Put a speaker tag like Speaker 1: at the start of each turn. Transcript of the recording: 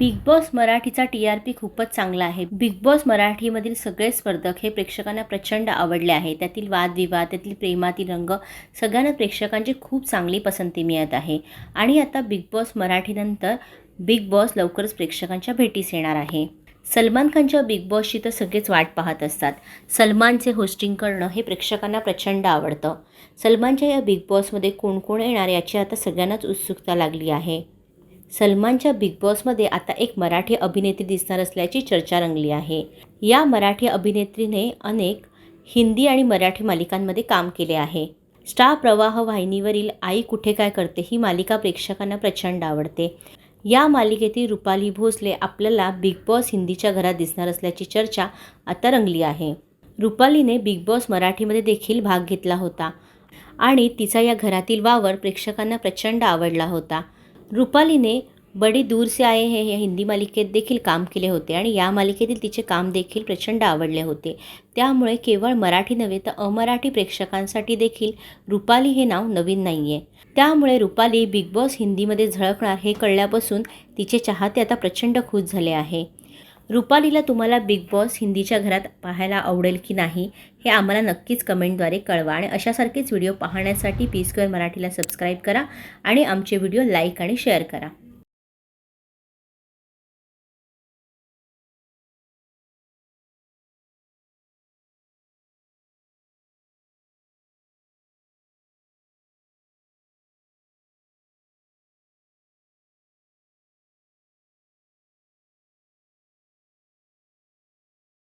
Speaker 1: Big Boss मराठीचा T R P खूपच चांगला आहे. बिग बॉस मराठीमधील सगळे स्पर्धक हे प्रेक्षकांना प्रचंड आवडले आहे. त्यातील वादविवाद त्यातील प्रेमातील रंग सगळ्यांना प्रेक्षकांची खूप चांगली पसंती मिळत आहे. आणि आता बिग बॉस मराठीनंतर बिग बॉस लवकरच प्रेक्षकांच्या भेटीस येणार आहे. सलमान खानच्या बिग बॉसची तर सगळेच वाट पाहत असतात. सलमानचे होस्टिंग करणं हे प्रेक्षकांना प्रचंड आवडतं. सलमानच्या या बिग बॉसमध्ये कोण कोण येणार याची आता सगळ्यांनाच उत्सुकता लागली आहे. सलमानच्या बिग बॉसमध्ये आता एक मराठी अभिनेत्री दिसणार असल्याची चर्चा रंगली आहे. या मराठी अभिनेत्रीने अनेक हिंदी आणि मराठी मालिकांमध्ये काम केले आहे. स्टार प्रवाह वाहिनीवरील आई कुठे काय करते ही मालिका प्रेक्षकांना प्रचंड आवडते. या मालिकेतील रुपाली भोसले आपल्याला बिग बॉस हिंदीच्या घरात दिसणार असल्याची चर्चा आता रंगली आहे. रुपालीने बिग बॉस मराठीमध्ये देखील भाग घेतला होता आणि तिचा या घरातील वावर प्रेक्षकांना प्रचंड आवडला होता. रुपालीने बडी दूर से आए हे या हिंदी मालिकेत देखील काम केले होते आणि या मालिकेतील तिचे काम देखील प्रचंड आवडले होते. त्यामुळे केवळ मराठी नव्हे तर अमराठी प्रेक्षकांसाठी देखील रुपाली हे नाव नवीन नाही आहे त्यामुळे रुपाली बिग बॉस हिंदीमध्ये झळकणार हे कळल्यापासून तिचे चाहते आता प्रचंड खुश झाले आहे. रुपालीला तुम्हाला बिग बॉस हिंदीच्या घरात पाहायला आवडेल की नाही हे आम्हाला नक्कीच कमेंटद्वारे कळवा आणि अशासारखेच व्हिडिओ पाहण्यासाठी पी स्क्वेअर मराठीला सबस्क्राईब करा आणि आमचे व्हिडिओ लाईक आणि शेअर करा.